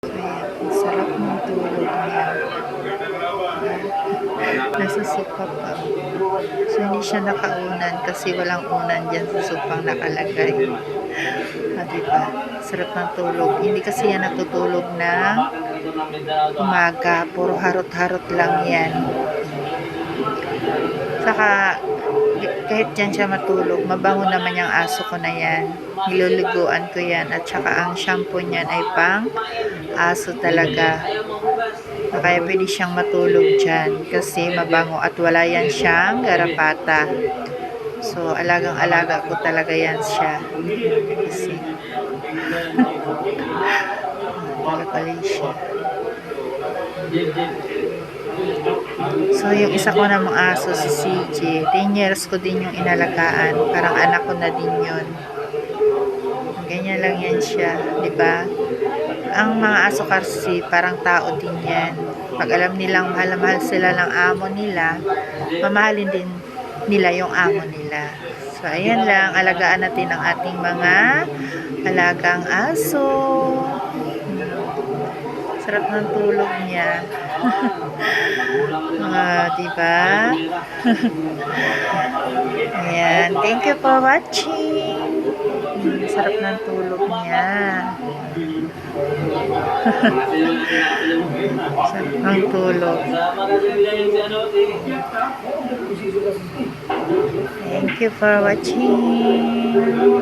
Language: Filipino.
Ang sarap ng tulog niya. Nasa sopa pa. So, hindi siya nakaunan kasi walang unan dyan sa sopang nakalagay. Ah, diba? Sarap ng tulog. Hindi kasi yan natutulog na umaga. Puro harot-harot lang yan. Saka, kahit dyan siya matulog, mabango naman yung aso ko na yan. Niluliguan ko yan. At saka ang shampoo niyan ay pang aso talaga. Kaya pwede siyang matulog dyan kasi mabango at wala yan siyang garapata. So, alagang-alaga ko talaga yan siya. Kasi, talaga siya. So, yung isa ko namang aso, si CJ, 10 years ko din yung inalagaan. Parang anak ko na din yun. Ganyan lang yan siya, di ba? Ang mga aso kasi, parang tao din yan. Pag alam nilang mahal mahal sila ng amo nila, mamahalin din nila yung amo nila. So, ayan lang. Alagaan natin ang ating mga alagang aso. Sarap ng tulog niya. Ah, diba? Ayan. Thank you for watching. Hmm, Sarap ng tulog niya. Sarap ng tulog. Thank you for watching.